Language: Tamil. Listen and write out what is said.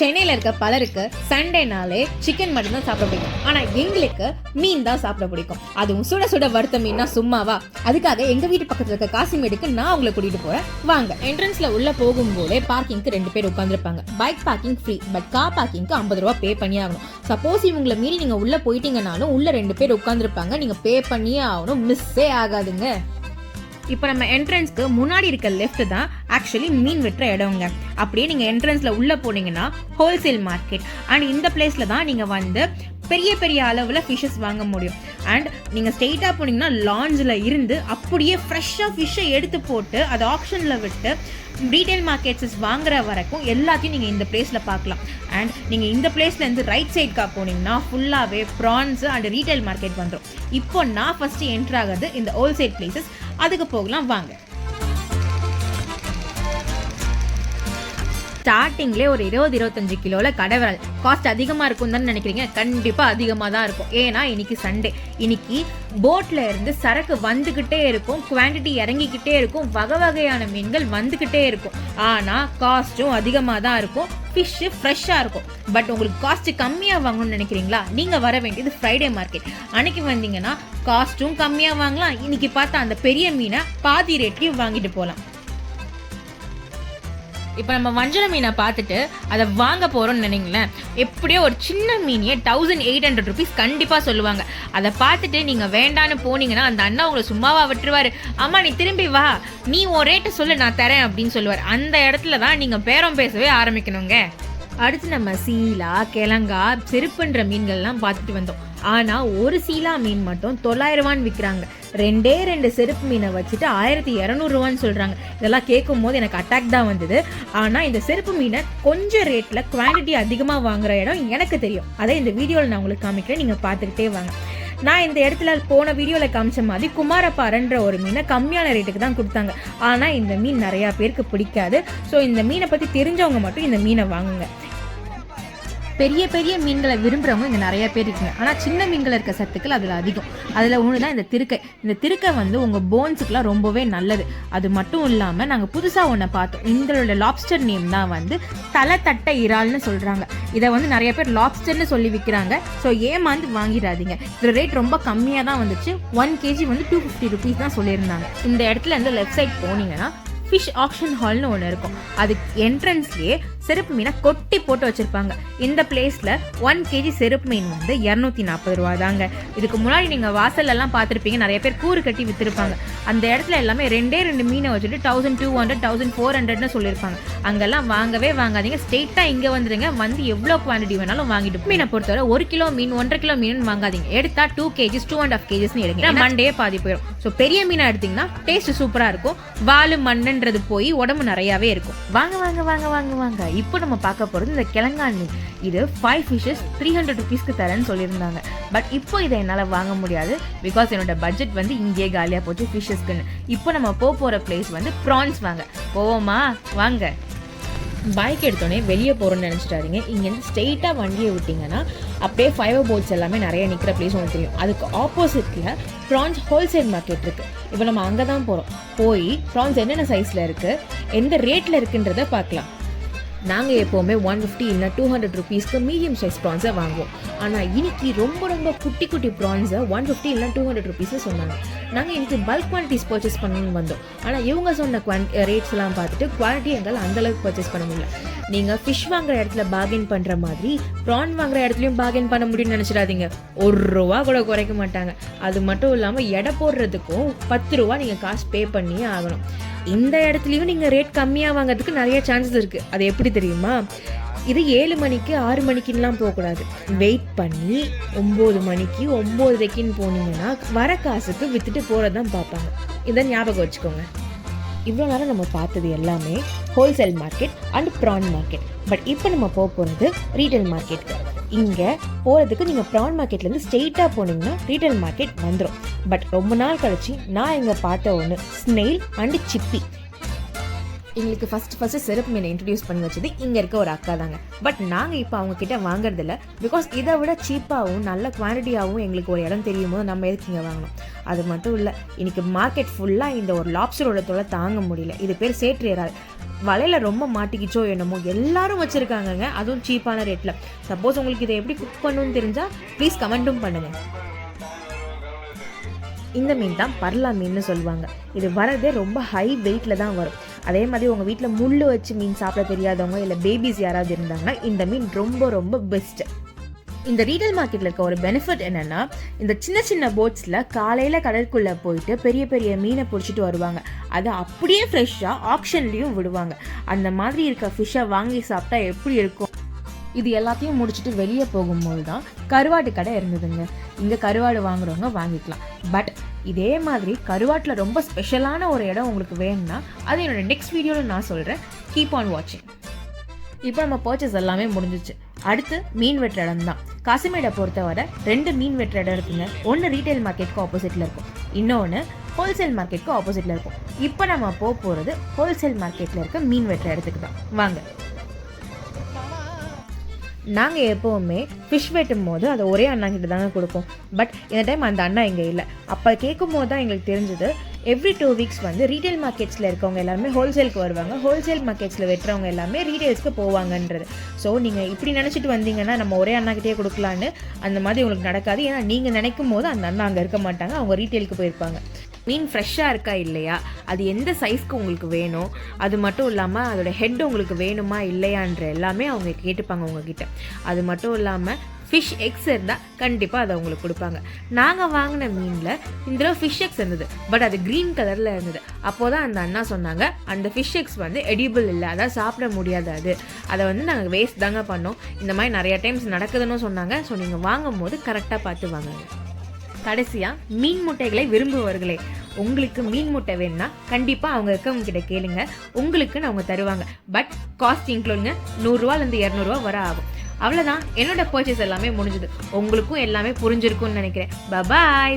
சென்னையில் இருக்க பலருக்கு சண்டேனாலே சிக்கன் மட்டும் தான் சாப்பிட பிடிக்கும். ஆனால் எங்களுக்கு மீன் தான் சாப்பிட பிடிக்கும். அதுவும் சுட சுட வறுத்த மீன்னா சும்மாவா? அதுக்காக எங்கள் வீட்டு பக்கத்தில் இருக்க காசிமேடுக்கு நான் உங்களை கூட்டிகிட்டு போகிறேன் வாங்க. என்ட்ரன்ஸில் உள்ளே போகும்போதே பார்க்கிங்க்கு ரெண்டு பேர் உட்காந்துருப்பாங்க bike parking free but car பார்க்கிங்க்கு ஐம்பது ரூபா பே பண்ணி ஆகணும். சப்போஸ் இவங்களை மீறி நீங்கள் உள்ளே போயிட்டீங்கனாலும் உள்ளே ரெண்டு பேர் உட்காந்துருப்பாங்க நீங்கள் பே பண்ணியே ஆகணும். மிஸ்ஸே ஆகாதுங்க. இப்போ நம்ம என்ட்ரன்ஸ்க்கு முன்னாடி இருக்க லெஃப்ட் தான் ஆக்சுவலி மீன் வெட்டுற இடங்க அப்படியே நீங்கள் என்ட்ரன்ஸில் உள்ளே போனீங்கன்னா ஹோல்சேல் மார்க்கெட் அண்ட் இந்த பிளேஸில் தான் நீங்கள் வந்து பெரிய பெரிய அளவில் ஃபிஷ்ஷஸ் வாங்க முடியும். அண்ட் நீங்கள் ஸ்ட்ரெயிட்டாக போனீங்கன்னா லாஞ்சில் இருந்து அப்படியே ஃப்ரெஷ்ஷாக ஃபிஷ்ஷை எடுத்து போட்டு அதை ஆப்ஷனில் விட்டு ரீட்டைல் மார்க்கெட்ஸஸ் வாங்குற வரைக்கும் எல்லாத்தையும் நீங்கள் இந்த பிளேஸில் பார்க்கலாம். அண்ட் நீங்கள் இந்த பிளேஸ்லேருந்து ரைட் சைட்காக போனீங்கன்னா ஃபுல்லாகவே ப்ரான்ஸு அண்ட் ரீட்டைல் மார்க்கெட் வந்துடும் இப்போ நான் ஃபஸ்ட்டு என்ட்ராகிறது இந்த ஹோல்சேல் பிளேசஸ் அதுக்கு போகலாம் வாங்க. ஸ்டார்டிங்லேயே ஒரு இருபது இருபத்தஞ்சு கிலோவில் கடை காஸ்ட் அதிகமாக இருக்கும் தான் நினைக்கிறீங்க? கண்டிப்பாக அதிகமாக தான் இருக்கும். ஏன்னா இன்னைக்கு சண்டே இன்னைக்கு போட்டில் இருந்து சரக்கு வந்துக்கிட்டே இருக்கும். குவான்டிட்டி இறங்கிக்கிட்டே இருக்கும். வகை வகையான மீன்கள் வந்துக்கிட்டே இருக்கும். ஆனால் காஸ்ட்டும் அதிகமாக தான் இருக்கும். ஃபிஷ்ஷு ஃப்ரெஷ்ஷாக இருக்கும். பட் உங்களுக்கு காஸ்ட் கம்மியாக வாங்கணும்னு நினைக்கிறீங்களா? நீங்கள் வர வேண்டியது ஃப்ரைடே மார்க்கெட் அன்னைக்கு வந்தீங்கன்னா காஸ்ட்டும் கம்மியாக வாங்கலாம். இன்னைக்கு பார்த்தா அந்த பெரிய மீனை பாதி ரேட்லையும் வாங்கிட்டு போகலாம். இப்போ நம்ம வஞ்சர மீனை பார்த்துட்டு அதை வாங்க போகிறோம்னு நினைங்களேன். எப்படியோ ஒரு சின்ன மீனையே தௌசண்ட் எயிட் ஹண்ட்ரட் ருபீஸ் கண்டிப்பாக சொல்லுவாங்க. அதை பார்த்துட்டு நீங்கள் வேண்டான்னு போனீங்கன்னா அந்த அண்ணா உங்களை சும்மாவா விட்டுருவாரு. அம்மா நீ திரும்பி வா. நீ உன் ரேட்டை சொல்லு நான் தரேன் அப்படின்னு சொல்லுவார். அந்த இடத்துல தான் நீங்கள் பேரம் பேசவே ஆரம்பிக்கணுங்க. அடுத்து நம்ம சீலா கிழங்கா செருப்புன்ற மீன்கள்லாம் பார்த்துட்டு வந்தோம். ஆனால் ஒரு சீலா மீன் மட்டும் தொள்ளாயிரம் ரூபான்னு விற்கிறாங்க ரெண்டே ரெண்டு செருப்பு மீனை வச்சுட்டு ஆயிரத்தி இரநூறுவான்னு சொல்கிறாங்க இதெல்லாம் கேட்கும் போது எனக்கு அட்டாக் தான் வந்தது. ஆனால் இந்த செருப்பு மீனை கொஞ்சம் ரேட்டில் குவான்டிட்டி அதிகமாக வாங்குற இடம் எனக்கு தெரியும். அதை இந்த வீடியோவில் நான் உங்களுக்கு காமிக்கிறேன். நீங்கள் பார்த்துக்கிட்டே வாங்க. நான் இந்த இடத்துல போன வீடியோவில் காமிச்ச மாதிரி குமாரப்பாறைன்ற ஒரு மீனை கம்மியான ரேட்டுக்கு தான் கொடுத்தாங்க. ஆனால் இந்த மீன் நிறையா பேருக்கு பிடிக்காது. ஸோ இந்த மீனை பற்றி தெரிஞ்சவங்க மட்டும் இந்த மீனை வாங்குங்க. பெரிய பெரிய மீன்களை விரும்புகிறவங்க இங்கே நிறைய பேர் இருக்குங்க. ஆனால் சின்ன மீன்கள் இருக்க சத்துக்கள் அதில் அதிகம். அதில் ஒன்று தான் இந்த திருக்கை. இந்த திருக்கை வந்து உங்கள் போன்ஸுக்குலாம் ரொம்பவே நல்லது. அது மட்டும் இல்லாமல் நாங்கள் புதுசாக ஒன்றை பார்த்தோம். எங்களோட லாப்ஸ்டர் நேம் தான் வந்து தலை தட்டை இறால்னு சொல்கிறாங்க இதை வந்து நிறைய பேர் லாப்ஸ்டர்னு சொல்லி விற்கிறாங்க ஸோ ஏமாந்து வாங்கிடாதீங்க. இதோட ரேட் ரொம்ப கம்மியாக தான் வந்துச்சு. ஒன் கேஜி வந்து டூ ஃபிஃப்டி ருபீஸ் தான் சொல்லியிருந்தாங்க. இந்த இடத்துல இருந்து லெஃப்ட் சைட் போனீங்கன்னா ஃபிஷ் ஆக்ஷன் ஹால்னு ஒன்று இருக்கும். அதுக்கு என்ட்ரன்ஸ்லேயே செருப்பு மீனை கொட்டி போட்டு வச்சுருப்பாங்க. இந்த பிளேஸில் ஒன் கேஜி செருப்பு மீன் வந்து இரநூத்தி நாற்பது ரூபா தாங்க இதுக்கு முன்னாடி நீங்கள் வாசல்லலாம் பார்த்துருப்பீங்க. நிறைய பேர் கூறு கட்டி விற்றுருப்பாங்க அந்த இடத்துல எல்லாமே ரெண்டே ரெண்டு மீனை வச்சுட்டு thousand two hundred thousand four ஹண்ட்ரட்னு சொல்லியிருப்பாங்க. அங்கெல்லாம் வாங்கவே வாங்காதீங்க. ஸ்ட்ரெயிட்டாக இங்கே வந்துடுங்க வந்து எவ்வளோ குவான்டிட்டி வேணாலும் வாங்கிட்டு மீனை பொறுத்தவரை ஒரு கிலோ மீன் ஒன்றரை கிலோ மீன் வாங்காதீங்க. எடுத்தா two KGs two and half கேஜிஸ்னு எடுங்க. மண்டே பாதி போயிடும். ஸோ பெரிய மீனை எடுத்தீங்கன்னா டேஸ்ட் சூப்பராக இருக்கும். வாலு மண்ணுன்றது போய் உடம்பு நிறையாவே இருக்கும். வாங்க வாங்க வாங்க வாங்க வாங்க. இப்போ நம்ம பார்க்க போகிறது இந்த கிழங்கான் மீன் இது ஃபைவ் ஃபிஷஸ் த்ரீ ஹண்ட்ரட் ருபீஸ்க்கு தரேன்னு சொல்லியிருந்தாங்க. பட் இப்போ இதை என்னால் வாங்க முடியாது. பிகாஸ் என்னோட பட்ஜெட் வந்து இங்கேயே காலியாக போச்சு ஃபிஷ்ஷஸ்க்குன்னு இப்போ நம்ம போக போகிற பிளேஸ் வந்து ப்ரான்ஸ் வாங்க. போவோமா? வாங்க. பைக் எடுத்தோடனே வெளியே போகிறோன்னு நினச்சிட்டாதீங்க இங்கேருந்து ஸ்ட்ரெயிட்டாக வண்டியை விட்டிங்கன்னா அப்படியே ஃபைவர் போட்ஸ் எல்லாமே நிறைய நிற்கிற பிளேஸ் உங்களுக்கு தெரியும். அதுக்கு ஆப்போசிட்டில் ப்ரான்ஸ் ஹோல்சேல் மார்க்கெட் இருக்குது இப்போ நம்ம அங்கே தான் போகிறோம் போய் ப்ரான்ஸ் என்னென்ன சைஸில் இருக்குது எந்த ரேட்டில் இருக்குன்றதை பார்க்கலாம். நாங்கள் எப்போவுமே ஒன் ஃபிஃப்டி இல்லை டூ ஹண்ட்ரட் ருபீஸ்க்கு மீடியம் சைஸ் ப்ரான்ஸை வாங்குவோம். ஆனால் இன்னைக்கு ரொம்ப ரொம்ப குட்டி குட்டி ப்ரான்ஸை ஒன் ஃபிஃப்டி இல்லை டூ ஹண்ட்ரட் ருபீஸ்னு சொன்னாங்க. நாங்கள் இன்னைக்கு பல்க் குவான்டிட்டிஸ் பர்ச்சேஸ் பண்ணணும்னு வந்தோம். ஆனால் இவங்க சொன்ன குவான் ரேட்ஸ்லாம் பார்த்துட்டு குவாலிட்டி எங்களால் அந்தளவுக்கு பர்ச்சேஸ் பண்ண முடியல. நீங்கள் ஃபிஷ் வாங்குற இடத்துல பார்கெயின் பண்ணுற மாதிரி ப்ரான் வாங்குற இடத்துலையும் பார்கெயின் பண்ண முடியும்னு நினச்சிடாதீங்க. ஒரு ரூபா கூட குறைக்க மாட்டாங்க. அது மட்டும் இல்லாமல் எடை போடுறதுக்கும் பத்து ரூபா நீங்கள் காசு பே பண்ணியே ஆகணும். இந்த இடத்துலையும் நீங்கள் ரேட் கம்மியாக வாங்குறதுக்கு நிறைய சான்சஸ் இருக்குது அது எப்படி தெரியுமா? இது ஏழு மணிக்கு ஆறு மணிக்குலாம் போகக்கூடாது. வெயிட் பண்ணி ஒம்பது மணிக்கு ஒம்போதரைக்குன்னு போனீங்கன்னா வர காசுக்கு விற்றுட்டு போகிறதான் பார்ப்பாங்க. இதை ஞாபகம் வச்சுக்கோங்க. இவ்வளோ நேரம் நம்ம பார்த்தது எல்லாமே wholesale market and prawn market but இப்போ நம்ம போக போகிறது ரீட்டைல் மார்க்கெட்டுக்கு இங்கே போகிறதுக்கு நீங்கள் ப்ரான் மார்க்கெட்லேருந்து ஸ்ட்ரெயிட்டாக போனீங்கன்னா ரீட்டைல் மார்க்கெட் வந்துடும் பட் ரொம்ப நாள் கழிச்சு நான் இங்கே பார்த்த ஒன்று ஸ்னெயில் அண்டு சிப்பி எங்களுக்கு ஃபஸ்ட் ஃபஸ்ட்டு செருப்பு மீனை இன்ட்ரடியூஸ் பண்ணி வச்சது இங்கே இருக்க ஒரு அக்கா தாங்க பட் நாங்கள் இப்போ அவங்க கிட்ட வாங்குறதில்ல. பிகாஸ் இதை விட சீப்பாகவும் நல்ல குவான்டிட்டியாகவும் எங்களுக்கு ஒரு இடம் தெரியும் போது நம்ம எதுக்கு இங்கே வாங்கணும்? அது மட்டும் இல்லை இன்னைக்கு மார்க்கெட் ஃபுல்லாக இந்த ஒரு லாப்ஸ்டரோட தொலை தாங்க முடியல. இது பேர் சேற்று இறால் வலையில் ரொம்ப மாட்டிக்கிச்சோ என்னமோ எல்லாரும் வச்சுருக்காங்கங்க. அதுவும் சீப்பான ரேட்டில் சப்போஸ் உங்களுக்கு இதை எப்படி குக் பண்ணணும்னு தெரிஞ்சால் ப்ளீஸ் கமெண்ட்டும் பண்ணுங்கள் இந்த மீன் தான் பர்லா மீன்னு சொல்லுவாங்க. இது வரதே ரொம்ப ஹை வெயிட்டில் தான் வரும். அதே மாதிரி உங்கள் வீட்டில் முள் வச்சு மீன் சாப்பிட தெரியாதவங்க இல்லை பேபிஸ் யாராவது இருந்தாங்கன்னா இந்த மீன் ரொம்ப ரொம்ப பெஸ்ட்டு இந்த ரீட்டைல் மார்க்கெட்டில் இருக்க ஒரு பெனிஃபிட் என்னென்னா இந்த சின்ன சின்ன போட்ஸில் காலையில் கடற்குள்ளே போயிட்டு பெரிய பெரிய மீனை பிடிச்சிட்டு வருவாங்க. அதை அப்படியே ஃப்ரெஷ்ஷாக ஆப்ஷன்லேயும் விடுவாங்க. அந்த மாதிரி இருக்க ஃபிஷ்ஷை வாங்கி சாப்பிட்டா எப்படி இருக்கும்? இது எல்லாத்தையும் முடிச்சுட்டு வெளியே போகும்போது தான் கருவாட்டு கடை இருந்ததுங்க. இங்கே கருவாடு வாங்குறவங்க வாங்கிக்கலாம். பட் இதே மாதிரி கருவாட்டில் ரொம்ப ஸ்பெஷலான ஒரு இடம் உங்களுக்கு வேணும்னா அது என்னோட நெக்ஸ்ட் வீடியோவில் நான் சொல்கிறேன் கீப் ஆன் வாட்சிங் இப்போ நம்ம பர்ச்சேஸ் எல்லாமே முடிஞ்சிச்சு. அடுத்து மீன் வெட்டுற இடம் தான். காசிமேடை பொறுத்தவரை ரெண்டு மீன் வெட்டுற இடம் இருக்குங்க. ஒன்று ரீட்டைல் மார்க்கெட்க்கு ஆப்போசிட்டில் இருக்கும். இன்னொன்று ஹோல்சேல் மார்க்கெட்க்கு ஆப்போசிட்டில் இருக்கும். இப்போ நம்ம போக போகிறது ஹோல்சேல் மார்க்கெட்டில் இருக்க மீன் வெட்டுற இடத்துக்கு தான். வாங்க. நாங்கள் எப்போவுமே ஃபிஷ் வெட்டும் போது அதை ஒரே அண்ணாங்கிட்ட தாங்க கொடுப்போம். பட் இந்த டைம் அந்த அண்ணா இங்கே இல்லை. அப்போ கேட்கும் போது தான் எங்களுக்கு தெரிஞ்சது எவ்ரி டூ வீக்ஸ் வந்து ரீட்டைல் மார்க்கெட்ஸில் இருக்கவங்க எல்லாருமே ஹோல்சேலுக்கு வருவாங்க. ஹோல்சேல் மார்க்கெட்ஸில் வெட்டுறவங்க எல்லாமே ரீட்டைல்ஸ்க்கு போவாங்கன்றது. ஸோ நீங்கள் இப்படி நினச்சிட்டு வந்தீங்கன்னா நம்ம ஒரே அண்ணாக்கிட்டே கொடுக்கலான்னு அந்த மாதிரி உங்களுக்கு நடக்காது. ஏன்னா நீங்கள் நினைக்கும் போது அந்த அண்ணா அங்கே இருக்க மாட்டாங்க. அவங்க ரீட்டைலுக்கு போயிருப்பாங்க. மீன் ஃப்ரெஷ்ஷாக இருக்கா இல்லையா? அது எந்த சைஸ்க்கு உங்களுக்கு வேணும்? அது மட்டும் இல்லாமல் அதோட ஹெட் உங்களுக்கு வேணுமா இல்லையான்ற எல்லாமே அவங்க கேட்டுப்பாங்க உங்ககிட்ட. அது மட்டும் இல்லாமல் ஃபிஷ் எக்ஸ் இருந்தால் கண்டிப்பாக அதை உங்களுக்கு கொடுப்பாங்க. நாங்கள் வாங்கின மீனில் இந்த ஃபிஷ் எக்ஸ் இருந்தது. பட் அது க்ரீன் கலரில் இருந்தது. அப்போது தான் அந்த அண்ணா சொன்னாங்க அந்த ஃபிஷ் எக்ஸ் வந்து எடிபிள் இல்லை. அதான் சாப்பிட முடியாது அது. அதை வந்து நாங்கள் வேஸ்ட் தாங்க பண்ணோம். இந்த மாதிரி நிறையா டைம்ஸ் நடக்குதுன்னு சொன்னாங்க. ஸோ நீங்கள் வாங்கும் போது கரெக்டாக பார்த்து வாங்குங்க. கடைசியாக மீன் முட்டைகளை விரும்புவர்களே உங்களுக்கு மீன் முட்டை வேணும்னா கண்டிப்பாக அவங்க இருக்கவங்க கிட்ட கேளுங்க உங்களுக்குன்னு அவங்க தருவாங்க. பட் காஸ்ட் இன்க்ளூடுங்க நூறுரூவாலேருந்து இரநூறுவா வர ஆகும். அவ்வளோதான் என்னோட பர்ச்சேஸ் எல்லாமே முடிஞ்சுது. உங்களுக்கும் எல்லாமே புரிஞ்சிருக்கும்னு நினைக்கிறேன். பபாய்